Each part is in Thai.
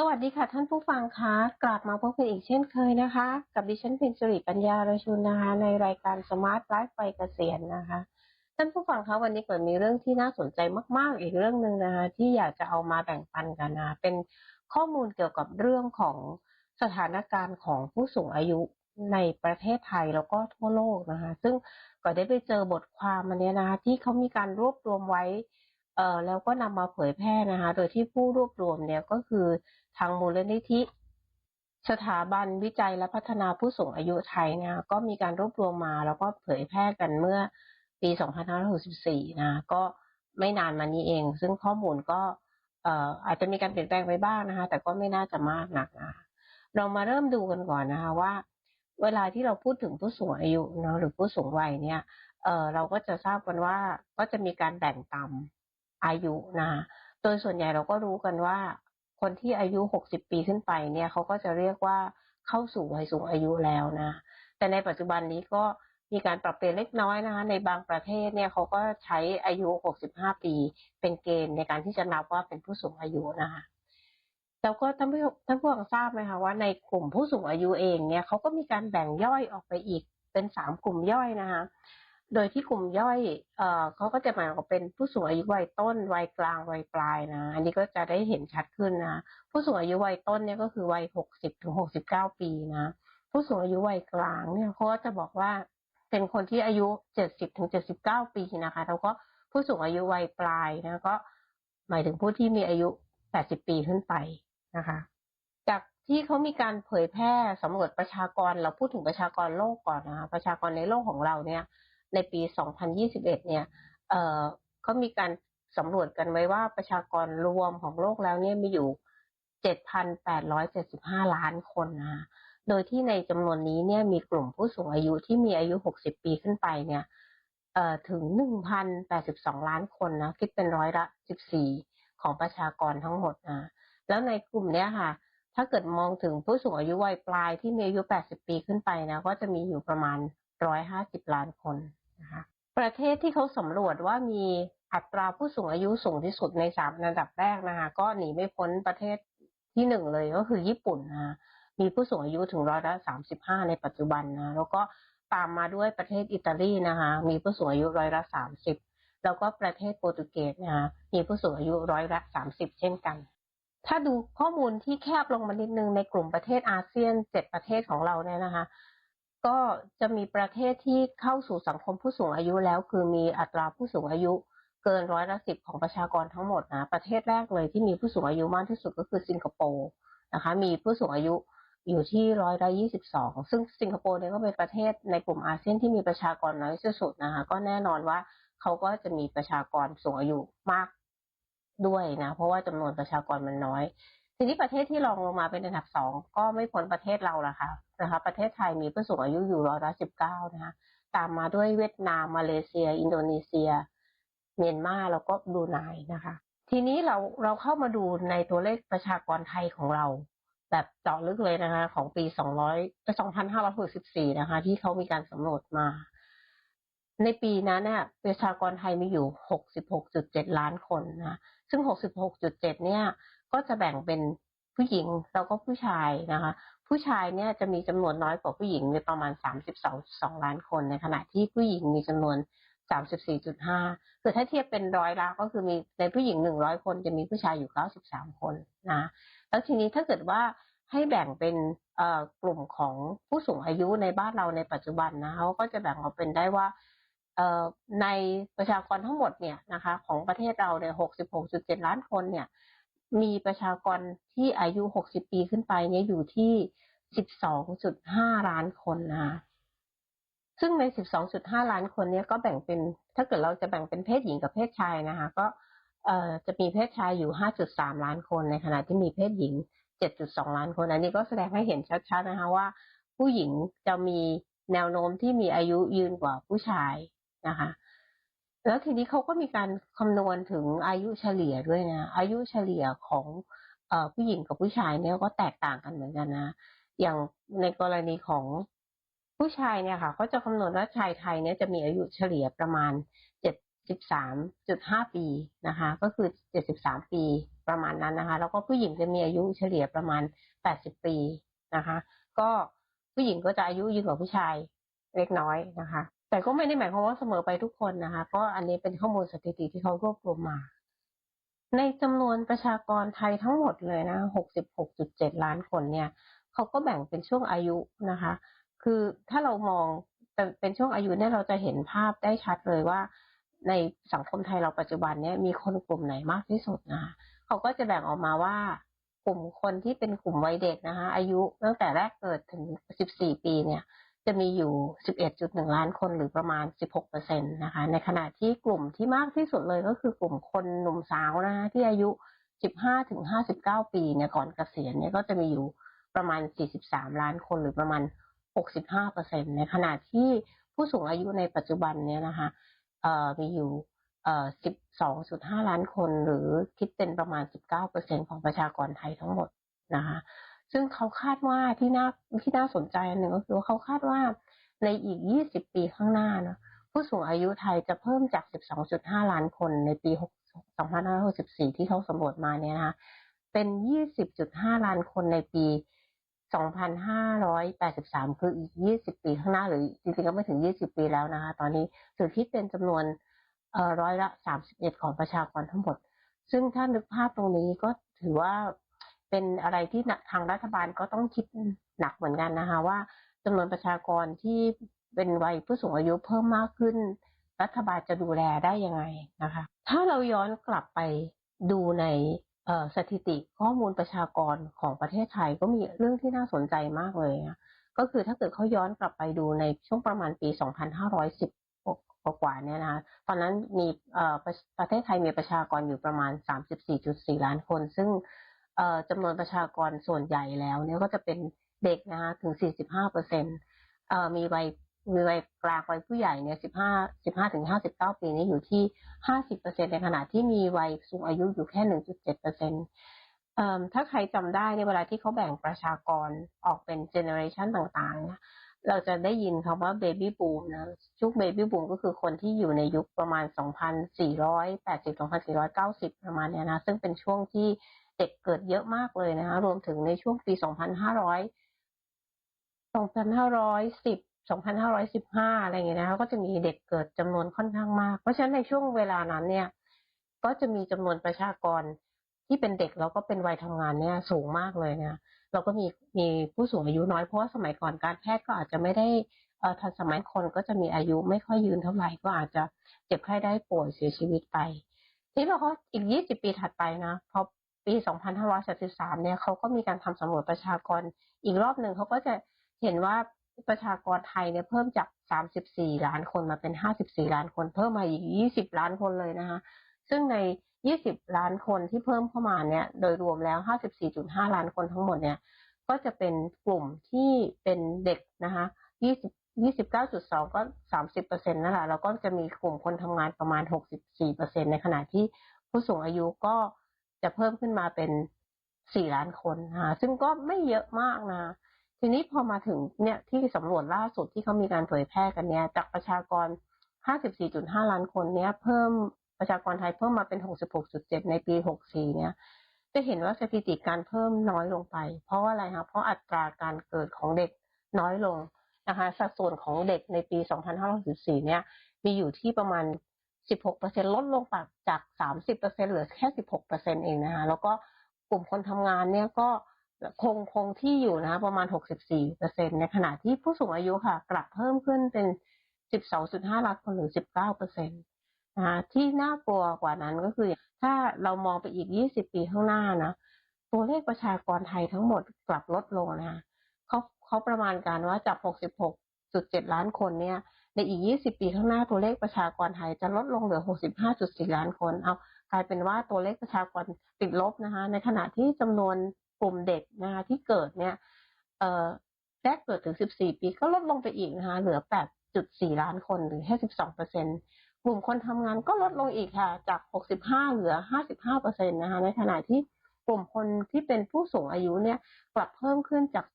สวัสดีค่ะท่านผู้ฟังคะกลับมาพบกันอีกเช่นเคยนะคะ กับดิฉันเป็นสิริปัญญาราชุนนะคะในรายการสมาร์ทไลฟ์ไปเกษียณนะคะ ท่านผู้ฟังคะวันนี้เกิดมีเรื่องที่น่าสนใจมาก ๆ อีกเรื่องหนึ่งนะคะที่อยากจะเอามาแบ่งปันกันนะเป็นข้อมูลเกี่ยวกับเรื่องของสถานการณ์ของผู้สูงอายุในประเทศไทยแล้วก็ทั่วโลกนะคะ ซึ่งก็ได้ไปเจอบทความอันเนี้ยนะคะที่เขามีการรวบรวมไว้ เอ่อแล้วก็นำมาเผยแพร่นะคะ โดยที่ผู้รวบรวมเนี่ยก็คือทางมูลนิธิ สถาบันวิจัยและพัฒนาผู้สูงอายุไทยนะก็มีการรวบรวมมาแล้วก็เผยแพร่กันเมื่อปี 2564 นะ ก็ไม่นานมานี้เอง ซึ่งข้อมูลก็เอ่ออาจจะมีการเปลี่ยนแปลงไปบ้างนะคะ แต่ก็ไม่น่าจะมากหนักนะเรามาเริ่มดูกันก่อนนะคะว่า เวลาที่เราพูดถึงผู้สูงอายุเนาะหรือผู้สูงวัยเนี่ยเออเราก็จะทราบกันว่าก็จะมีการแบ่งตาม อายุนะโดยส่วนใหญ่เราก็รู้กันว่า คนที่อายุ 60 ปีขึ้นไปเนี่ยเขาก็จะเรียกว่าเข้าสู่วัยสูงอายุแล้วนะ แต่ในปัจจุบันนี้ก็มีการปรับเปลี่ยนเล็กน้อยนะคะในบางประเทศเนี่ยเขาก็ใช้อายุ 65 ปี เป็นเกณฑ์ในการที่จะนับว่าเป็นผู้สูงอายุนะคะแล้วก็ท่านผู้ท่านผู้ฟังทราบไหมคะว่าในกลุ่มผู้สูงอายุเองเนี่ยเขาก็มีการแบ่งย่อยออกไปอีกเป็นสามกลุ่มย่อยนะคะ โดยที่กลุ่มย่อยเอ่อเขาก็จะแบ่งออกเป็นผู้สูงอายุวัยต้น วัยกลาง วัยปลายนะ อันนี้ก็จะได้เห็นชัดขึ้นนะ ผู้สูงอายุวัยต้นเนี่ยก็คือวัยหกสิบถึงหกสิบเก้าปีนะ ผู้สูงอายุวัยกลางเนี่ยเขาก็จะบอกว่าเป็นคนที่อายุเจ็ดสิบถึงเจ็ดสิบเก้าปีนะคะ แล้วก็ผู้สูงอายุวัยปลายนะก็หมายถึงผู้ที่มีอายุแปดสิบปีขึ้นไปนะคะ จากที่เขามีการเผยแพร่สำรวจประชากรเราพูดถึงประชากรโลกก่อนนะคะประชากรในโลกของเราเนี่ย ในปี 2021 เนี่ยเอ่อเขามีการสำรวจกันไว้ว่าประชากรรวมของโลกแล้วเนี่ยมีอยู่ 7,875 ล้านคนนะโดยที่ในจำนวนนี้เนี่ยมีกลุ่มผู้สูงอายุที่มีอายุ 60 ปีขึ้นไปเนี่ยเอ่อถึง 1,082 ล้านคนนะคิดเป็นร้อยละ 14 ของประชากรทั้งหมดนะแล้วในกลุ่มเนี้ยค่ะ ถ้าเกิดมองถึงผู้สูงอายุวัยปลายที่มีอายุ 80 ปีขึ้นไปนะก็จะมีอยู่ประมาณ 150 ล้านคน นะคะประเทศที่เขาสำรวจว่ามีอัตราผู้สูงอายุสูงที่สุดในสามอันดับแรกนะคะก็หนีไม่พ้นประเทศที่หนึ่งเลยก็คือญี่ปุ่นนะคะมีผู้สูงอายุถึงร้อยละสามสิบห้าในปัจจุบันนะแล้วก็ตามมาด้วยประเทศอิตาลีนะคะมีผู้สูงอายุร้อยละสามสิบแล้วก็ประเทศโปรตุเกสนะคะมีผู้สูงอายุร้อยละสามสิบเช่นกัน ถ้าดูข้อมูลที่แคบลงมานิดนึงในกลุ่มประเทศอาเซียนเจ็ดประเทศของเราเนี่ยนะคะ ก็จะมีประเทศที่เข้าสู่สังคมผู้สูงอายุแล้ว คือมีอัตราผู้สูงอายุเกินร้อยละสิบของประชากรทั้งหมดนะประเทศแรกเลยที่มีผู้สูงอายุมากที่สุดก็คือสิงคโปร์นะคะ มีผู้สูงอายุอยู่ที่ร้อยละยี่สิบสองซึ่งสิงคโปร์เนี่ยก็เป็นประเทศในกลุ่มอาเซียนที่มีประชากรน้อยที่สุดนะคะ ก็แน่นอนว่าเขาก็จะมีประชากรสูงอายุมากด้วยนะ เพราะว่าจำนวนประชากรมันน้อย ทีนี้ประเทศที่รองลงมาเป็นอันดับสองก็ไม่พ้นประเทศเราละค่ะนะคะประเทศไทยมีผู้สูงอายุอยู่ร้อยละสิบเก้านะคะตามมาด้วยเวียดนามมาเลเซีย อินโดนีเซีย เมียนมาแล้วก็บรูไนนะคะ ทีนี้เราเราเข้ามาดูในตัวเลขประชากรไทยของเรา แบบเจาะลึกเลยนะคะ ของปีสองร้อยสองพันห้าร้อยหกสิบสี่นะคะ ที่เขามีการสำรวจมา ในปีนั้นเนี่ยประชากรไทยมีอยู่หกสิบหกจุดเจ็ดล้านคนนะซึ่งหกสิบหกจุดเจ็ดเนี่ย ก็จะแบ่งเป็นผู้หญิงแล้วก็ผู้ชายนะคะ ผู้ชายเนี่ยจะมีจำนวนน้อยกว่าผู้หญิงในประมาณ 32ล้านคนในขณะที่ผู้หญิงมีจำนวน 34.5 คือถ้าเทียบเป็นร้อยละก็คือมีในผู้หญิง 100 คนจะมีผู้ชายอยู่ 93 คนนะแล้วทีนี้ถ้าเกิดว่าให้แบ่งเป็นกลุ่มของผู้สูงอายุในบ้านเราในปัจจุบันนะเขาก็จะแบ่งออกเป็นได้ว่าในประชากรทั้งหมดเนี่ยนะคะของประเทศเราเนี่ย 66.7 ล้านคนเนี่ย มีประชากรที่อายุ 60 ปีขึ้นไปเนี่ยอยู่ที่ 12.5 ล้านคนนะคะซึ่งใน 12.5 ล้านคนเนี่ยก็แบ่งเป็น ถ้าเกิดเราจะแบ่งเป็นเพศหญิงกับเพศชายนะคะ ก็เอ่อจะมีเพศชายอยู่ 5.3 ล้านคน ในขณะที่มีเพศหญิง 7.2 ล้านคน อันนี้ก็แสดงให้เห็นชัดๆนะคะว่า ผู้หญิงจะมีแนวโน้มที่มีอายุยืนกว่าผู้ชายนะคะ แล้วทีนี้เขาก็มีการคำนวณถึงอายุเฉลี่ยด้วยนะ อายุเฉลี่ยของอผู้หญิงกับผู้ชายเนี่ยก็แตกต่างกันเหมือนกันนะ อย่างในกรณีของผู้ชายเนี่ยค่ะเขาจะคำนวณว่าชายไทยเนี่ยจะมีอายุเฉลี่ยประมาณเจ็ด13.5ปีนะคะ ก็คือ73ปีประมาณนั้นนะคะ แล้วก็ผู้หญิงจะมีอายุเฉลี่ยประมาณ80ปีนะคะ ก็ผู้หญิงก็จะอายุยืนกว่าผู้ชายเล็กน้อยนะคะ แต่ก็ไม่ได้หมายความว่าเสมอไปทุกคนนะคะ เพราะอันนี้เป็นข้อมูลสถิติที่เขารวบรวมมา ในจำนวนประชากรไทยทั้งหมดเลยนะ 66.7 ล้านคนเนี่ยเขาก็แบ่งเป็นช่วงอายุนะคะ คือถ้าเรามองเป็นช่วงอายุเนี่ยเราจะเห็นภาพได้ชัดเลยว่า ในสังคมไทยเราปัจจุบันเนี่ยมีคนกลุ่มไหนมากที่สุดนะคะเขาก็จะแบ่งออกมาว่ากลุ่มคนที่เป็นกลุ่มวัยเด็กนะคะ อายุตั้งแต่แรกเกิดถึง 14 ปีเนี่ย จะมีอยู่ 11.1 ล้านคนหรือประมาณ 16เปอร์เซ็นะคะ ในขณะที่กลุ่มที่มากที่สุดเลยก็คือกลุ่มคนหนุ่มสาวนะคะที่อายุ 15-59 ปีเนี่ยก่อนเกษียณเนี่ยก็จะมีอยู่ประมาณ 43 ล้านคนหรือประมาณ 65เปอร์เซ็นในขณะที่ผู้สูงอายุในปัจจุบันเนี่ยนะคะเอ่อมีอยู่12.5 ล้านคนหรือคิดเป็นประมาณ 19เปอร์เซ็นของประชากรไทยทั้งหมดนะคะ ซึ่งเขาคาดว่าที่น่าที่น่าสนใจหนึ่งก็คือเขาคาดว่าในอีก 20 ปีข้างหน้านะผู้สูงอายุไทยจะเพิ่มจาก 12.5 ล้านคนในปี 2564 ที่เขาสำรวจมาเนี่ยนะคะเป็น 20.5 ล้านคนในปี 2,583 คืออีก 20 ปีข้างหน้าหรือจริงๆก็ไม่ถึง 20 ปีแล้วนะคะตอนนี้ถือคิดเป็นจำนวนเอ่อร้อยละ 31 ของประชากรทั้งหมด ซึ่งถ้านึกภาพตรงนี้ก็ถือว่า เป็นอะไรที่ทางรัฐบาลก็ต้องคิดหนักเหมือนกันนะคะ ว่าจำนวนประชากรที่เป็นวัยผู้สูงอายุเพิ่มมากขึ้น รัฐบาลจะดูแลได้ยังไงนะคะ ถ้าเราย้อนกลับไปดูในสถิติข้อมูลประชากรของประเทศไทยก็มีเรื่องที่น่าสนใจมากเลยนะก็คือถ้าเกิดเขาย้อนกลับไปดูในช่วงประมาณปี 2510กว่าเนี่ยนะคะตอนนั้นมีประเทศไทยมีประชากรอยู่ประมาณ 34.4 ล้านคน ซึ่ง จำนวนประชากรส่วนใหญ่แล้วเนี่ยก็จะเป็นเด็กนะคะถึง 45เปอร์เซ็นต์มีวัยมีวัยกลางวัยผู้ใหญ่เนี่ย 15 15ถึง59 ปีนี้อยู่ที่ 50เปอร์เซ็นต์ในขณะที่มีวัยสูงอายุอยู่แค่ 1.7เปอร์เซ็นต์ถ้าใครจำได้ในเวลาที่เขาแบ่งประชากรออกเป็นเจเนอเรชันต่างๆเนี่ยเราจะได้ยินคำว่าเบบี้บูมนะชุกเบบี้บูมก็คือคนที่อยู่ในยุคประมาณ 2,480 2,490 ประมาณเนี้ยนะ ซึ่งเป็นช่วงที่ เด็กเกิดเยอะมากเลยนะคะรวมถึงในช่วงปี 2,500 2,510 2,515 อะไรอย่างเงี้ยนะคะก็จะมีเด็กเกิดจำนวนค่อนข้างมาก เพราะฉะนั้นในช่วงเวลานั้นเนี่ย ก็จะมีจำนวนประชากรที่เป็นเด็กแล้วก็เป็นวัยทำงานเนี่ยสูงมากเลยเนี่ยเราก็มีมีผู้สูงอายุน้อยเพราะว่าสมัยก่อนการแพทย์ก็อาจจะไม่ได้เอ่อทันสมัยคนก็จะมีอายุไม่ค่อยยืนเท่าไหร่ก็อาจจะเจ็บไข้ได้ป่วยเสียชีวิตไป ที่เราก็อีก20ปีถัดไปนะพอ ปี 2533 เนี่ยเขาก็มีการทำสำรวจประชากรอีกรอบหนึ่งเขาก็จะเห็นว่าประชากรไทยเนี่ยเพิ่มจาก 34 ล้านคนมาเป็น 54 ล้านคน เพิ่มมาอีก 20 ล้านคนเลยนะคะ ซึ่งใน 20 ล้านคนที่เพิ่มเข้ามาเนี่ย โดยรวมแล้ว 54.5 ล้านคนทั้งหมดเนี่ย ก็จะเป็นกลุ่มที่เป็นเด็กนะคะ20 29.2 ก็ 30เปอร์เซ็นต์นั่นแหละแล้วก็จะมีกลุ่มคนทำงานประมาณ 64เปอร์เซ็นในขณะที่ผู้สูงอายุก็ จะเพิ่มขึ้นมาเป็น4ล้านคนนะคะซึ่งก็ไม่เยอะมากนะ ทีนี้พอมาถึงเนี่ยที่สำรวจล่าสุดที่เขามีการเผยแพร่กันเนี่ย จากประชากร 54.5 ล้านคนเนี่ย เพิ่มประชากรไทยเพิ่มมาเป็น 66.7 ในปี 64 เนี่ย จะเห็นว่าสถิติการเพิ่มน้อยลงไป เพราะว่าอะไรคะเพราะอัตราการเกิดของเด็กน้อยลงนะคะ สัดส่วนของเด็กในปี 2564 เนี่ย มีอยู่ที่ประมาณ 16%ลดลงจาก 30%เหลือแค่ 16%เองนะคะแล้วก็กลุ่มคนทำงานเนี่ยก็คงคงที่อยู่นะคะประมาณ 64เปอร์เซ็นในขณะที่ผู้สูงอายุค่ะ กลับเพิ่มขึ้นเป็น 12.5 ล้านคนหรือ 19เปอร์เซ็นต์นะคะที่น่ากลัวกว่านั้นก็คือ ถ้าเรามองไปอีก 20 ปีข้างหน้านะตัวเลขประชากรไทยทั้งหมดกลับลดลงนะคะเขาเขาประมาณการว่าจาก 66.7 ล้านคนเนี่ย ในอีก 20 ปีข้างหน้าตัวเลขประชากรไทยจะลดลงเหลือ 65.4 ล้านคน เอากลายเป็นว่าตัวเลขประชากรติดลบนะคะ ในขณะที่จำนวนกลุ่มเด็กนะคะที่เกิดเนี่ย เอ่อแรกเกิดถึง 14 ปีก็ลดลงไปอีกนะคะ เหลือ 8.4 ล้านคนหรือแค่ 12เปอร์เซ็นกลุ่มคนทำงานก็ลดลงอีกค่ะ จาก 65 เหลือ 55เปอร์เซ็นต์นะคะ ในขณะที่กลุ่มคนที่เป็นผู้สูงอายุเนี่ย กลับเพิ่มขึ้นจาก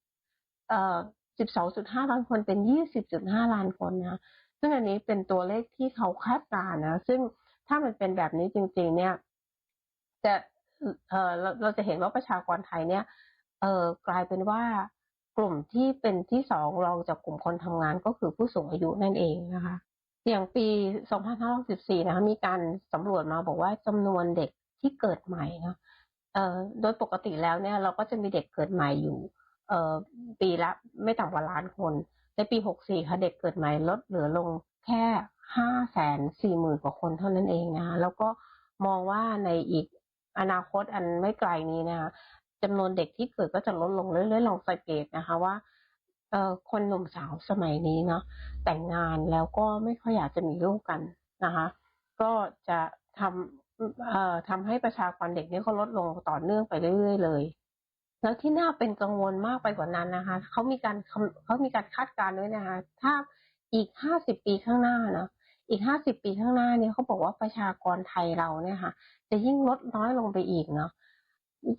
เอ่อ 12.5 ล้านคนเป็น 20.5 ล้านคนนะซึ่งอันนี้เป็นตัวเลขที่เขาคาดการณ์นะ ซึ่งถ้ามันเป็นแบบนี้จริง ๆ เนี่ยจะเออเราเราจะเห็นว่าประชากรไทยเนี่ยเออกลายเป็นว่ากลุ่มที่เป็นที่สองรองจากกลุ่มคนทำงานก็คือผู้สูงอายุนั่นเองนะคะ อย่างปี 2564นะคะมีการสำรวจมาบอกว่าจำนวนเด็กที่เกิดใหม่เนะเอ่อโดยปกติแล้วเนี่ยเราก็จะมีเด็กเกิดใหม่อยู่ ปีละไม่ต่ำกว่าล้านคน ในปี 64 ค่ะเด็กเกิดใหม่ลดเหลือลงแค่ 5 4 0 0 0 0 กว่าคนเท่านั้นเองนะคะแล้วก็มองว่าในอีกอนาคตอันไม่ไกลนี้นะคะจำนวนเด็กที่เกิดก็จะลดลงเรื่อยๆลองสังเกตนะคะว่าเอ่อคนหนุ่มสาวสมัยนี้เนาะแต่งงานแล้วก็ไม่ค่อยอยากจะมีลูกกันนะคะ ก็จะทำเอ่อทำให้ประชากรเด็กนี่ก็ลดลงต่อเนื่องไปเรื่อย ๆ เลย แล้วที่น่าเป็นกังวลมากไปกว่านั้นนะคะเขามีการเขามีการคาดการณ์ไว้นะคะ ถ้าอีกห้าสิบปีข้างหน้าเนาะอีกห้าสิบปีข้างหน้าเนี่ยเขาบอกว่าประชากรไทยเราเนี่ยค่ะ จะยิ่งลดน้อยลงไปอีกเนาะ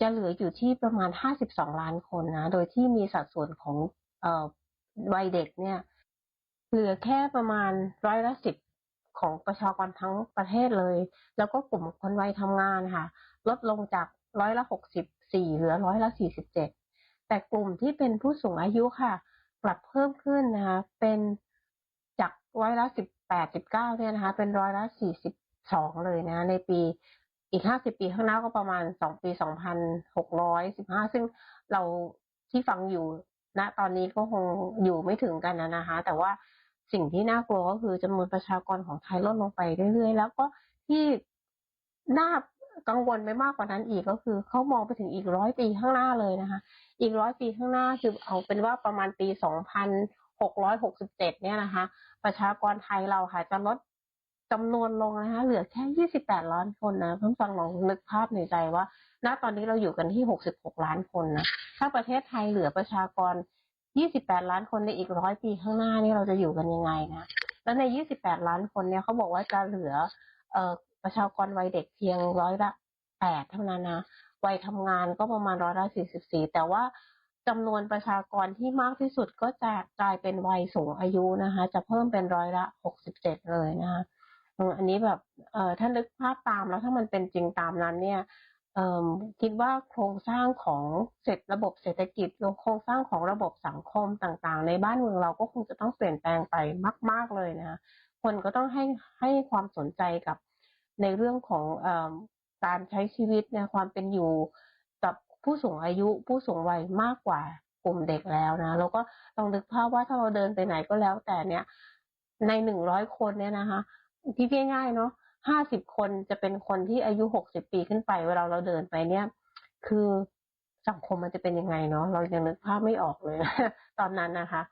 จะเหลืออยู่ที่ประมาณห้าสิบสองล้านคนนะ โดยที่มีสัดส่วนของเอ่อวัยเด็กเนี่ย เหลือแค่ประมาณร้อยละสิบของประชากรทั้งประเทศเลย แล้วก็กลุ่มคนวัยทำงานค่ะ ลดลงจาก ร้อยละหกสิบสี่เหลือร้อยละสี่สิบเจ็ดแต่กลุ่มที่เป็นผู้สูงอายุค่ะ กลับเพิ่มขึ้นนะคะเป็นจากร้อยละสิบแปดสิบเก้าเนี่ยนะคะ เป็นร้อยละสี่สิบสองเลยนะ ในปีอีกห้าสิบปีข้างหน้าก็ประมาณสองปีสองพันหกร้อยสิบห้าซึ่งเราที่ฟังอยู่ณตอนนี้ก็คงอยู่ไม่ถึงกันนะนะคะ แต่ว่าสิ่งที่น่ากลัวก็คือจำนวนประชากรของไทยลดลงไปเรื่อยๆ แล้วก็ที่น่า กังวลไปมากกว่านั้นอีกก็คือเขามองไปถึงอีกร้อยปีข้างหน้าเลยนะคะ อีกร้อยปีข้างหน้าคือเอาเป็นว่าประมาณปีสองพันหกร้อยหกสิบเจ็ดเนี่ยนะคะ ประชากรไทยเราค่ะจะลดจำนวนลงนะคะ เหลือแค่ยี่สิบแปดล้านคนนะเพิ่งฟังลองนึกภาพในใจว่าณตอนนี้เราอยู่กันที่หกสิบหกล้านคนนะถ้าประเทศไทยเหลือประชากรยี่สิบแปดล้านคนในอีกร้อยปีข้างหน้านี่เราจะอยู่กันยังไงนะแล้วในยี่สิบแปดล้านคนเนี่ยเขาบอกว่าจะเหลือเอ่อ ประชากรวัยเด็กเพียงร้อยละแปดเท่านั้นนะวัยทำงานก็ประมาณร้อยละสี่สิบสี่แต่ว่าจำนวนประชากรที่มากที่สุดก็จะกลายเป็นวัยสูงอายุนะคะ จะเพิ่มเป็นร้อยละหกสิบเจ็ดเลยนะคะอันนี้แบบเอ่อถ้านึกภาพตามแล้วถ้ามันเป็นจริงตามนั้นเนี่ยเอ่อคิดว่าโครงสร้างของเศรษฐระบบเศรษฐกิจโครงสร้างของระบบสังคมต่างๆ ในบ้านเมืองเราก็คงจะต้องเปลี่ยนแปลงไปมาก ๆเลยนะคะคนก็ต้องให้ให้ความสนใจกับ ในเรื่องของอการใช้ชีวิตเนี่ยความเป็นอยู่กับผู้สูงอายุผู้สูงวัยมากกว่ากลุ่มเด็กแล้วนะแล้วก็ลองนึกภาพว่าถ้าเราเดินไปไหนก็แล้ว แต่เนี่ยในหนึ่งร้อยคนเนี่ยนะคะคิดง่ายๆเนาะห้าสิบคนจะเป็นคนที่อายุหกสิบปีขึ้นไป เวลาเราเดินไปเนี่ย คือสังคมมันจะเป็นยังไงเนาะเรายังนึกภาพไม่ออกเลยตอนนั้นนะคะ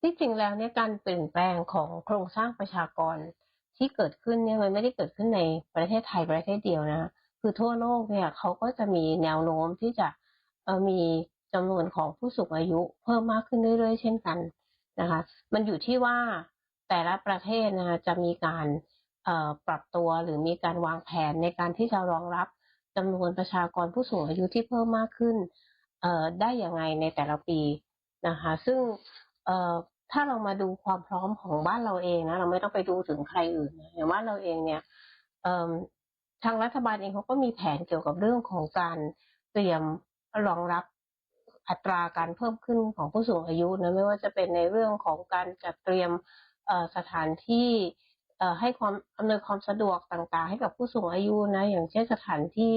ที่จริงแล้วเนี่ยการเปลี่ยนแปลงของโครงสร้างประชากร ที่เกิดขึ้นเนี่ยมันไม่ได้เกิดขึ้นในประเทศไทยประเทศเดียวนะคือทั่วโลกเนี่ยเขาก็จะมีแนวโน้มที่จะมีจำนวนของผู้สูงอายุเพิ่มมากขึ้นเรื่อยๆ เช่นกันนะคะ มันอยู่ที่ว่าแต่ละประเทศนะคะจะมีการปรับตัวหรือมีการวางแผนในการที่จะรองรับจำนวนประชากรผู้สูงอายุที่เพิ่มมากขึ้นได้อย่างไรในแต่ละปีนะคะ ซึ่ง ถ้าเรามาดูความพร้อมของบ้านเราเองนะเราไม่ต้องไปดูถึงใครอื่นอย่างบ้านเราเองเนี่ยทางรัฐบาลเองเขาก็มีแผนเกี่ยวกับเรื่องของการเตรียมรองรับอัตราการเพิ่มขึ้นของผู้สูงอายุนะไม่ว่าจะเป็นในเรื่องของการจัดเตรียมสถานที่ให้ความอำนวยความสะดวกต่างๆ ให้กับผู้สูงอายุนะอย่างเช่นสถานที่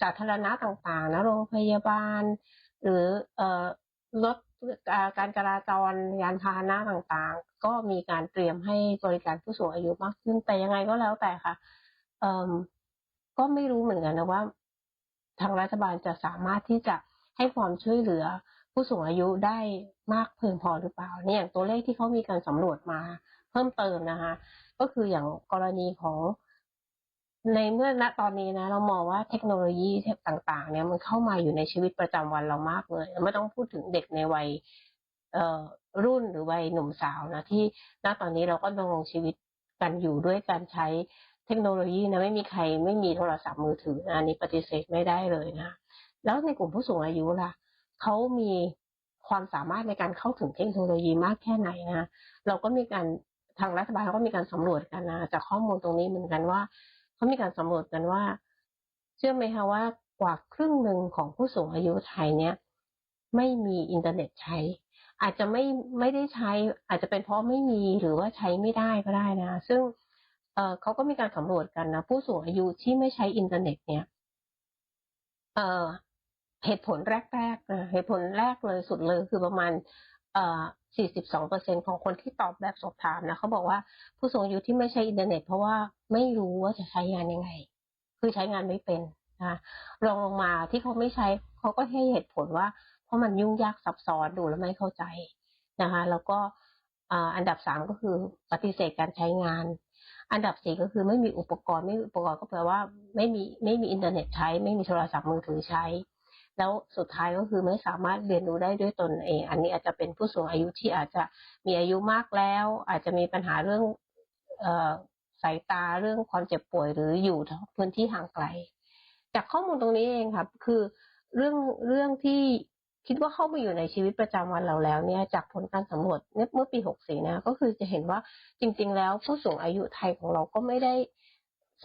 สาธารณะต่างๆนะโรงพยาบาล หรือรถ การจราจรยานพาหนะต่างๆ ก็มีการเตรียมให้บริการผู้สูงอายุมากขึ้นแต่ยังไงก็แล้วแต่ค่ะก็ไม่รู้เหมือนกันนะว่า ทางรัฐบาลจะสามารถที่จะให้ความช่วยเหลือผู้สูงอายุได้มากเพียงพอหรือเปล่าเนี่ยอย่างตัวเลขที่เขามีการสำรวจมาเพิ่มเติมนะคะ ก็คืออย่างกรณีของ ในเมื่อณตอนนี้นะ เรามองว่าเทคโนโลยีต่าง ๆ เนี่ยมันเข้ามาอยู่ในชีวิตประจำวันเรามากเลยไม่ต้องพูดถึงเด็กในวัยเอ่อรุ่นหรือวัยหนุ่มสาวนะที่ณตอนนี้เราก็ดำรงชีวิตกันอยู่ด้วยการใช้เทคโนโลยีนะไม่มีใครไม่มีโทรศัพท์มือถือนะอันนี้ปฏิเสธไม่ได้เลยนะ แล้วในกลุ่มผู้สูงอายุล่ะเขามีความสามารถในการเข้าถึงเทคโนโลยีมากแค่ไหนนะเราก็มีการททางรัฐบาลเขาก็มีการสำรวจกันนะจากข้อมูลตรงนี้เหมือนกันว่า เขามีการสำรวจกันว่า เชื่อไหมคะว่ากว่าครึ่งหนึ่งของผู้สูงอายุไทยเนี่ยไม่มีอินเทอร์เน็ตใช้ อาจจะไม่ไม่ได้ใช้ อาจจะเป็นเพราะไม่มีหรือว่าใช้ไม่ได้ก็ได้นะ ซึ่งเเขาก็มีการสำรวจกันนะผู้สูงอายุที่ไม่ใช้อินเทอร์เน็ตเนี่ยเเหตุผลแรกๆนะเหตุผลแรกเลยสุดเลยคือประมาณ 42เปอร์เซ็นของคนที่ตอบแบบสอบถามนะเขาบอกว่าผู้สูงอายุที่ไม่ใช้อินเทอร์เน็ต เพราะว่าไม่รู้ว่าจะใช้งานยังไง คือใช้งานไม่เป็นนะรองลงมาที่เขาไม่ใช้เขาก็ให้เหตุผลว่า เพราะมันยุ่งยากซับซ้อนดูแล้วไม่เข้าใจนะคะ แล้วก็อันดับสามก็คือปฏิเสธการใช้งาน อันดับสี่ก็คือไม่มีอุปกรณ์ไม่มีอุปกรณ์ก็แปลว่าไม่มีไม่มีอินเทอร์เน็ตใช้ ไม่มีโทรศัพท์มือถือใช้ แล้วสุดท้ายก็คือไม่สามารถเรียนรู้ได้ด้วยตนเอง อันนี้อาจจะเป็นผู้สูงอายุที่อาจจะมีอายุมากแล้ว อาจจะมีปัญหาเรื่องอสายตาเรื่องความเจ็บป่วยหรืออยู่พื้นที่ห่างไกล จากข้อมูลตรงนี้เองครับ คือเรื่องเรื่องที่คิดว่าเข้ามาอยู่ในชีวิตประจำวันเราแล้วเนี่ยจากผลการสำรวจเมื่อปี 64 นะ ก็คือจะเห็นว่าจริง ๆ แล้วผู้สูงอายุไทยของเราก็ไม่ได้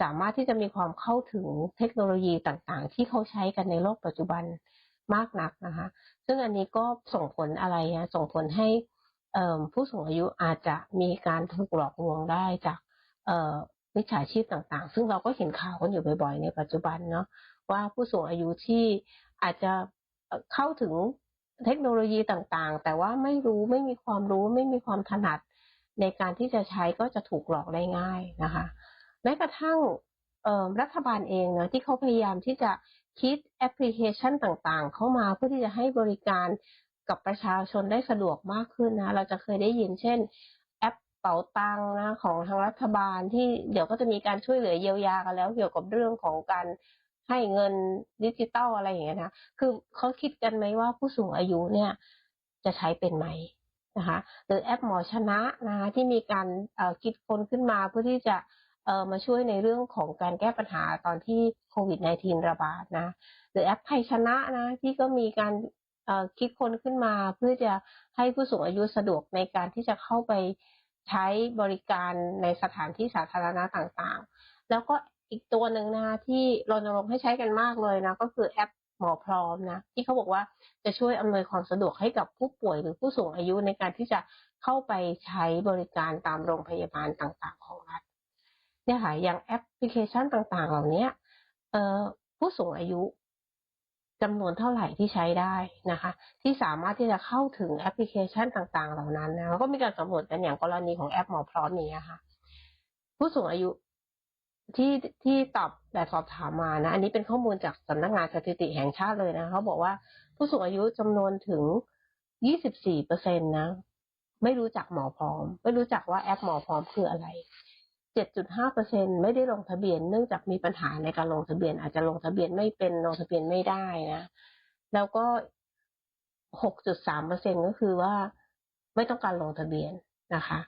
สามารถที่จะมีความเข้าถึงเทคโนโลยีต่างๆ ที่เขาใช้กันในโลกปัจจุบันมากนักนะคะ ซึ่งอันนี้ก็ส่งผลอะไรนะส่งผลให้ผู้สูงอายุอาจจะมีการถูกหลอกลวงได้จากมิจฉาชีพต่างๆ ซึ่งเราก็เห็นข่าวกันอยู่บ่อย ๆ ในปัจจุบันเนาะว่าผู้สูงอายุที่อาจจะเข้าถึงเทคโนโลยีต่างๆ แต่ว่าไม่รู้ไม่มีความรู้ไม่มีความถนัดในการที่จะใช้ก็จะถูกหลอกได้ง่ายนะคะ แม้กระทั่งรัฐบาลเองนะที่เขาพยายามที่จะคิดแอปพลิเคชันต่างๆ เข้ามาเพื่อที่จะให้บริการกับประชาชนได้สะดวกมากขึ้นนะ เราจะเคยได้ยินเช่น แอปเป๋าตังนะของทางรัฐบาลที่เดี๋ยวก็จะมีการช่วยเหลือเยียวยากันแล้ว เกี่ยวกับเรื่องของการให้เงินดิจิตอลอะไรอย่างเงี้ยนะ คือเขาคิดกันไหมว่าผู้สูงอายุเนี่ยจะใช้เป็นไหมนะคะ หรือแอปหมอชนะนะคะที่มีการคิดค้นขึ้นมาเพื่อที่จะ มาช่วยในเรื่องของการแก้ปัญหาตอนที่โควิด -19 ระบาดนะ หรือแอปไทยชนะนะที่ก็มีการเอ่อคิดค้นขึ้นมาเพื่อจะให้ผู้สูงอายุสะดวกในการที่จะเข้าไปใช้บริการในสถานที่สาธารณะต่างๆ แล้วก็อีกตัวหนึ่งนะคะที่รณรงค์ให้ใช้กันมากเลยนะก็คือแอปหมอพร้อมนะที่เขาบอกว่าจะช่วยอำนวยความสะดวกให้กับผู้ป่วยหรือผู้สูงอายุในการที่จะเข้าไปใช้บริการตามโรงพยาบาลต่างๆ ของรัฐ เนี่ยค่ะอย่างแอปพลิเคชันต่างๆ เหล่านี้เผู้สูงอายุจำนวนเท่าไหร่ที่ใช้ได้นะคะ ที่สามารถที่จะเข้าถึงแอปพลิเคชันต่างๆ เหล่านั้นนะแล้วก็มีการสำรวจกันอย่างกรณีของแอปหมอพร้อมนี้ค่ะ ผู้สูงอายุที่ที่ตอบแบบสอบถามมานะ อันนี้เป็นข้อมูลจากสำนักงานสถิติแห่งชาติเลยนะเขาบอกว่าผู้สูงอายุจำนวนถึง 24เปอร์เซ็นตนะ ไม่รู้จักหมอพร้อม ไม่รู้จักว่าแอปหมอพร้อมคืออะไร 7.5%ไม่ได้ลงทะเบียนเนื่องจากมีปัญหาในการลงทะเบียน อาจจะลงทะเบียนไม่เป็นลงทะเบียนไม่ได้นะ แล้วก็ 6.3%ก็คือว่าไม่ต้องการลงทะเบียนนะคะ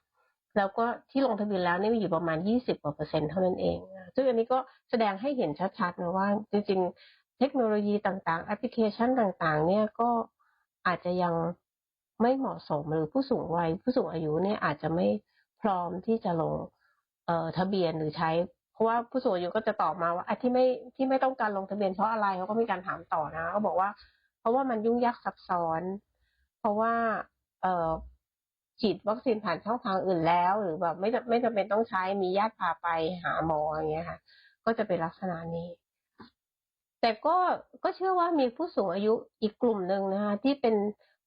แล้วก็ที่ลงทะเบียนแล้วนี่มีอยู่ประมาณ 20กว่าเปอร์เซ็นต์เท่านั้นเองซึ่งอันนี้ก็แสดงให้เห็นชัดๆนะว่าจริงๆ เทคโนโลยีต่างๆ แอปพลิเคชันต่างๆ เนี่ยก็อาจจะยังไม่เหมาะสมหรือผู้สูงวัยผู้สูงอายุเนี่ยอาจจะไม่พร้อมที่จะลง เอ่อทะเบียนหรือใช้ เพราะว่าผู้สูงอายุก็จะตอบมาว่าอที่ไม่ที่ไม่ต้องการลงทะเบียนเพราะอะไรเขาก็มีการถามต่อนะเขาบอกว่า เพราะว่ามันยุ่งยากซับซ้อน เพราะว่าเอ่อฉีดวัคซีนผ่านช่องทางอื่นแล้ว หรือแบบไม่ไม่จำเป็นต้องใช้มีญาติพาไปหาหมออย่างเงี้ยค่ะ ก็จะเป็นลักษณะนี้ แต่ก็ก็เชื่อว่ามีผู้สูงอายุอีกกลุ่มหนึ่งนะคะที่เป็น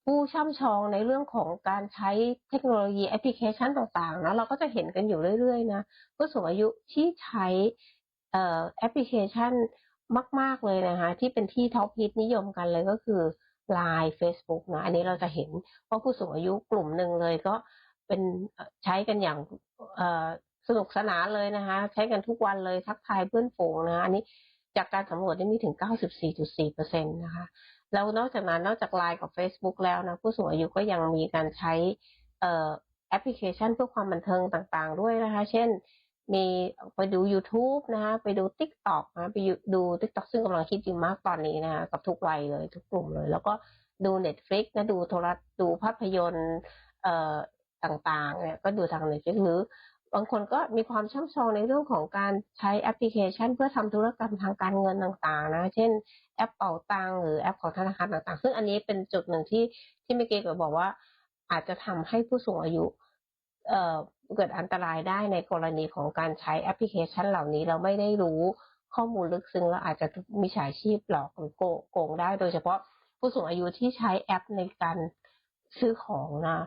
ผู้ช่ำชองในเรื่องของการใช้เทคโนโลยีแอปพลิเคชันต่างๆนะเราก็จะเห็นกันอยู่เรื่อยๆนะผู้สูงอายุที่ใช้แอปพลิเคชันมาก ๆ เลยนะคะ ที่เป็นที่ท็อปฮิตนิยมกันเลยก็คือ Line Facebook นะ อันนี้เราจะเห็นว่าผู้สูงอายุกลุ่มหนึ่งเลยก็เป็นใช้กันอย่างสนุกสนานเลยนะคะ ใช้กันทุกวันเลยทักทายเพื่อนฝูงนะ อันนี้จากการสำรวจได้มีถึง 94.4%นะคะ แล้วนอกจากนั้นนอกจากไลน์กับ Facebook แล้วนะผู้สูงอายุก็ยังมีการใช้แอปพลิเคชันเพื่อความบันเทิงต่างๆ ด้วยนะคะ เช่น มีไปดู YouTube นะคะไปดู TikTok นะไปดู TikTok ซึ่งกำลังคิดอยู่มากตอนนี้นะคะกับทุกวัยเลยทุกกลุ่มเลย แล้วก็ดู Netflix นะดูโทรทัศน์ดูภาพยนตร์ต่างๆเนี่ยก็ดูทาง Netflix หรือ บางคนก็มีความช่ำชองในเรื่องของการใช้แอปพลิเคชัน เพื่อทำธุรกรรมทางการเงินต่างๆ นะ เช่น แอปเป๋าตังหรือแอปของธนาคารต่างๆ ซึ่งอันนี้เป็นจุดหนึ่งที่ที่เมื่อกี้ก็บอกว่า อาจจะทำให้ผู้สูงอายุเอ่อเกิดอันตรายได้ในกรณีของการใช้แอปพลิเคชันเหล่านี้แล้วไม่ได้รู้ข้อมูลลึกซึ้งแล้วอาจจะมิจฉาชีพหลอกหรือโกงได้ โดยเฉพาะผู้สูงอายุที่ใช้แอปในการซื้อของนะ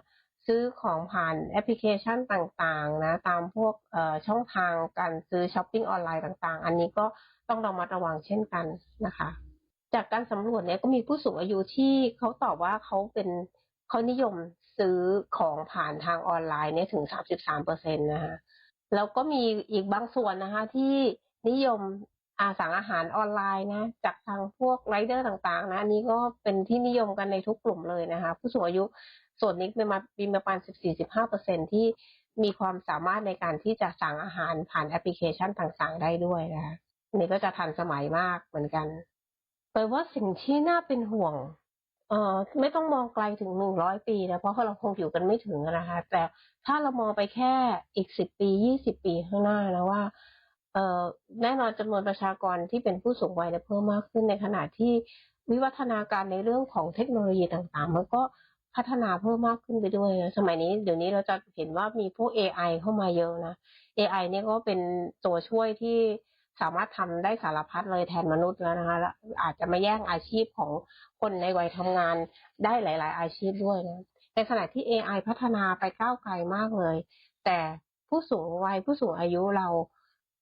ซื้อของผ่านแอปพลิเคชันต่างๆนะตามพวกช่องทางการซื้อช้อปปิ้งออนไลน์ต่างๆ อันนี้ก็ต้องระมัดระวังเช่นกันนะคะ จากการสำรวจเนี่ยก็มีผู้สูงอายุที่เขาตอบว่าเขาเป็นเขานิยมซื้อของผ่านทางออนไลน์เนี่ยถึง 33เปอร์เซ็นต์นะคะแล้วก็มีอีกบางส่วนนะคะที่นิยมอาสั่งอาหารออนไลน์นะ จากทางพวกไรเดอร์ต่างๆ นะอันนี้ก็เป็นที่นิยมกันในทุกกลุ่มเลยนะคะ ผู้สูงอายุ ส่วนนี้เป็นมามีประมาณ 14-15เปอร์เซ็นที่มีความสามารถในการที่จะสั่งอาหารผ่านแอปพลิเคชันต่างๆ ได้ด้วยนะคะนนี้ก็จะทันสมัยมากเหมือนกันแปลว่าสิ่งที่น่าเป็นห่วง เอ่อไม่ต้องมองไกลถึงหนึ่งร้อยปีนะเพราะเราคงอยู่กันไม่ถึงนะคะ แต่ถ้าเรามองไปแค่อีกสิบปียี่สิบปีข้างหน้านะว่า เอ่อแน่นอนจำนวนประชากรที่เป็นผู้สูงวัยเนี่ยเพิ่มมากขึ้นในขณะที่วิวัฒนาการในเรื่องของเทคโนโลยีต่างๆ มันก็ พัฒนาเพิ่มมากขึ้นไปด้วยนะสมัยนี้เดี๋ยวนี้เราจะเห็นว่ามีพวก AI เข้ามาเยอะนะ AI เนี่ยก็เป็นตัวช่วยที่สามารถทำได้สารพัดเลยแทนมนุษย์แล้วนะคะแล้วอาจจะมาแย่งอาชีพของคนในวัยทำงานได้หลาย ๆ อาชีพด้วยนะในขณะที่ AI พัฒนาไปก้าวไกลมากเลย แต่ผู้สูงวัยผู้สูงอายุเรา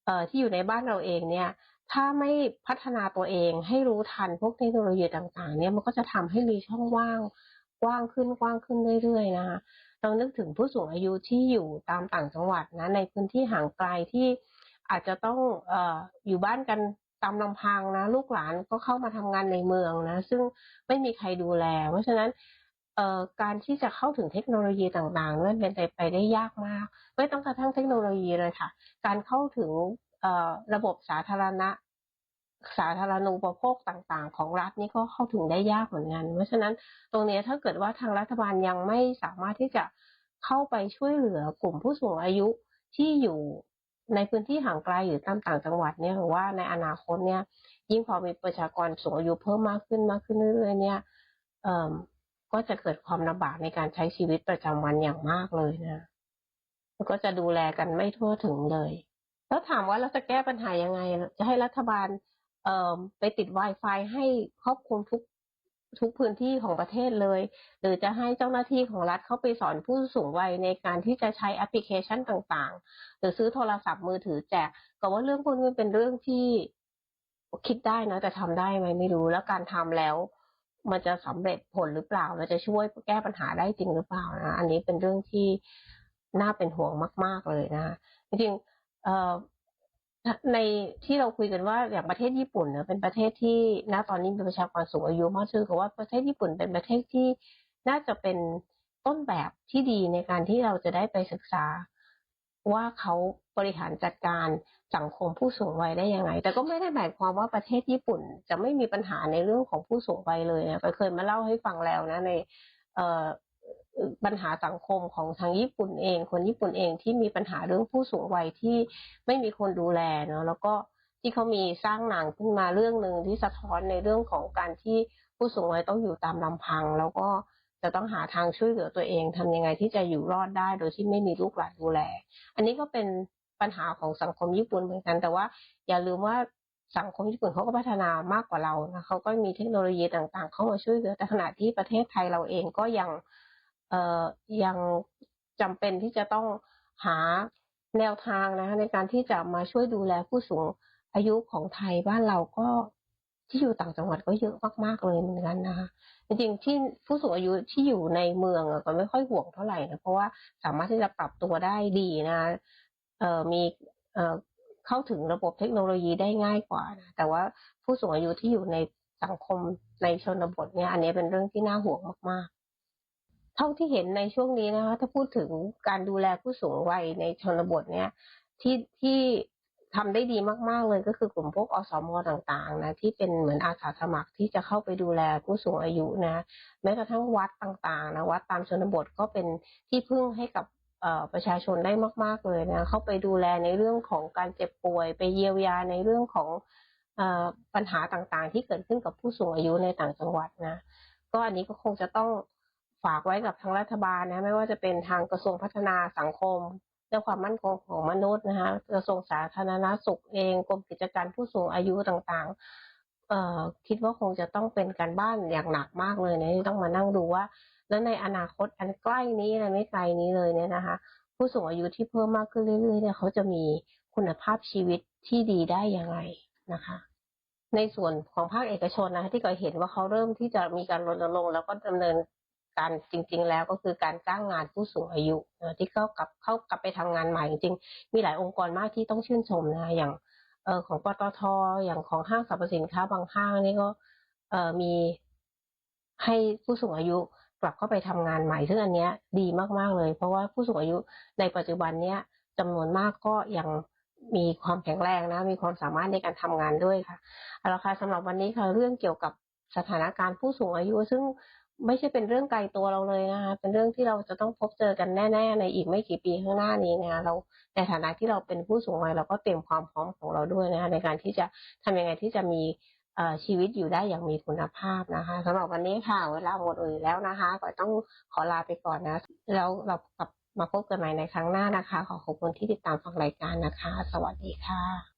เอ่อที่อยู่ในบ้านเราเองเนี่ย ถ้าไม่พัฒนาตัวเองให้รู้ทันพวกเทคโนโลยีต่าง ๆ เนี่ยมันก็จะทำให้มีช่องว่าง กว้างขึ้นกว้างขึ้นเรื่อยๆนะคะเรานึกถึงผู้สูงอายุที่อยู่ตามต่างจังหวัดนะในพื้นที่ห่างไกลที่อาจจะต้องอออยู่บ้านกันตามลำพังนะ ลูกหลานก็เข้ามาทำงานในเมืองนะ ซึ่งไม่มีใครดูแล เพราะฉะนั้นการที่จะเข้าถึงเทคโนโลยีต่างๆนั้นเป็นไปได้ยากมาก ไม่ต้องกระทั่งเทคโนโลยีเลยค่ะ การเข้าถึงระบบสาธารณะ สาธารณูปโภคต่างๆ ของรัฐนี่ก็เข้าถึงได้ยากเหมือนกัน เพราะฉะนั้นตรงนี้ถ้าเกิดว่าทางรัฐบาลยังไม่สามารถที่จะเข้าไปช่วยเหลือกลุ่มผู้สูงอายุที่อยู่ในพื้นที่ห่างไกลหรือตามต่างจังหวัดเนี่ยหรือว่าในอนาคตเนี่ย ยิ่งพอมีประชากรสูงอายุเพิ่มมากขึ้นมากขึ้นเรื่อยๆเนี่ยเอ่อก็จะเกิดความลำบากในการใช้ชีวิตประจำวันอย่างมากเลยนะก็จะดูแลกันไม่ทั่วถึงเลย แล้วถามว่าเราจะแก้ปัญหายังไง จะให้รัฐบาล เอ่อไปติด Wi-Fi ให้ครอบคลุมทุกทุกพื้นที่ของประเทศเลย หรือจะให้เจ้าหน้าที่ของรัฐเข้าไปสอนผู้สูงวัยในการที่จะใช้แอปพลิเคชันต่างๆ หรือซื้อโทรศัพท์มือถือแจกก็ว่าเรื่องพวกนี้เป็นเรื่องที่คิดได้นะแต่ทำได้ไหมไม่รู้แล้วการทำแล้ว มันจะสำเร็จผลหรือเปล่าเราจะช่วยแก้ปัญหาได้จริงหรือเปล่านะอันนี้เป็นเรื่องที่น่าเป็นห่วงมาก ๆเลยนะจริงเอ่อ ในที่เราคุยกันว่าอย่างประเทศญี่ปุ่นเนี่ยเป็นประเทศที่ณตอนนี้มีประชากรสูงอายุมากชื่อกับว่าประเทศญี่ปุ่นเป็นประเทศที่น่าจะเป็นต้นแบบที่ดีในการที่เราจะได้ไปศึกษาว่าเขาบริหารจัดการสังคมผู้สูงวัยได้ยังไง แต่ก็ไม่ได้หมายความว่าประเทศญี่ปุ่นจะไม่มีปัญหาในเรื่องของผู้สูงวัยเลยนะเคยมาเล่าให้ฟังแล้วนะในเอ่อ ปัญหาสังคมของทางญี่ปุ่นเอง คนญี่ปุ่นเองที่มีปัญหาเรื่องผู้สูงวัยที่ไม่มีคนดูแลเนาะแล้วก็ที่เขามีสร้างหนังขึ้นมาเรื่องหนึ่งที่สะท้อนในเรื่องของการที่ผู้สูงวัยต้องอยู่ตามลำพัง แล้วก็จะต้องหาทางช่วยเหลือตัวเองทำยังไงที่จะอยู่รอดได้โดยที่ไม่มีลูกหลานดูแล อันนี้ก็เป็นปัญหาของสังคมญี่ปุ่นเหมือนกัน แต่ว่าอย่าลืมว่าสังคมญี่ปุ่นเขาก็พัฒนามากกว่าเรานะเขาก็มีเทคโนโลยีต่างๆ เข้ามาช่วยเหลือแต่ขณะที่ประเทศไทยเราเองก็ยัง ยังจำเป็นที่จะต้องหาแนวทางนะคะในการที่จะมาช่วยดูแลผู้สูงอายุของไทยบ้านเราก็ที่อยู่ต่างจังหวัดก็เยอะมากๆเลยเหมือนกันนะคะจริงๆที่ผู้สูงอายุที่อยู่ในเมืองก็ไม่ค่อยห่วงเท่าไหร่นะเพราะว่าสามารถที่จะปรับตัวได้ดีนะเออมีเออเข้าถึงระบบเทคโนโลยีได้ง่ายกว่านะแต่ว่าผู้สูงอายุที่อยู่ในสังคมในชนบทเนี่ยอันนี้เป็นเรื่องที่น่าห่วงมากๆ เท่าที่เห็นในช่วงนี้นะคะถ้าพูดถึงการดูแลผู้สูงวัยในชนบทเนี่ยที่ที่ทำได้ดีมาก ๆ เลยก็คือกลุ่มพวกอสมอต่างๆนะที่เป็นเหมือนอาสาสมัครที่จะเข้าไปดูแลผู้สูงอายุนะแม้กระทั่งวัดต่างๆนะวัดตามชนบทก็เป็นที่พึ่งให้กับประชาชนได้มาก ๆ เลยนะเข้าไปดูแลในเรื่องของการเจ็บป่วย ไปเยียวยาในเรื่องของอปัญหาต่างๆ ที่เกิดขึ้นกับผู้สูงอายุในต่างจังหวัดนะก็อันนี้ก็คงจะต้อง ฝากไว้กับทางรัฐบาลนะไม่ว่าจะเป็นทางกระทรวงพัฒนาสังคมและความมั่นคงของมนุษย์นะคะกระทรวงสาธารณสุขเองกรมกิจการผู้สูงอายุต่างๆเอ่อคิดว่าคงจะต้องเป็นการบ้านอย่างหนักมากเลยนะที่ต้องมานั่งดูว่า แล้วในอนาคตอันใกล้นี้และไม่ไกลนี้เลยเนี่ยนะคะ ผู้สูงอายุที่เพิ่มมากขึ้นเรื่อยๆเนี่ยเขาจะมีคุณภาพชีวิตที่ดีได้อยังไงนะคะ ในส่วนของภาคเอกชนนะที่ก็เห็นว่าเขาเริ่มที่จะมีการรณรงค์แล้วก็ดำเนิน การจริง ๆ แล้วก็คือการจ้างงานผู้สูงอายุนะที่เข้ากลับเข้ากลับไปทำงานใหม่จริงๆมีหลายองค์กรมากที่ต้องชื่นชมนะอย่างเออของปตทอย่างของห้างสรรพสินค้าบางห้างนี่ก็เออมีให้ผู้สูงอายุกลับเข้าไปทำงานใหม่ ซึ่งอันเนี้ยดีมากๆเลย เพราะว่าผู้สูงอายุในปัจจุบันเนี้ยจำนวนมากก็ยังมีความแข็งแรงนะ มีความสามารถในการทำงานด้วยค่ะเอาละค่ะสำหรับวันนี้ค่ะเรื่องเกี่ยวกับสถานการณ์ผู้สูงอายุ ซึ่ง ไม่ใช่เป็นเรื่องไกลตัวเราเลยนะคะ เป็นเรื่องที่เราจะต้องพบเจอกันแน่ ๆ ในอีกไม่กี่ปีข้างหน้านี้นะคะเราในฐานะที่เราเป็นผู้สูงวัยเราก็เตรียมความพร้อมของเราด้วยนะคะในการที่จะทำยังไงที่จะมีชีวิตอยู่ได้อย่างมีคุณภาพนะคะสำหรับวันนี้ค่ะเวลาหมดเอ่ยแล้วนะคะก็ต้องขอลาไปก่อนนะ แล้วเรากลับมาพบกันใหม่ในครั้งหน้านะคะ ขอขอบคุณที่ติดตามฟังรายการนะคะ สวัสดีค่ะ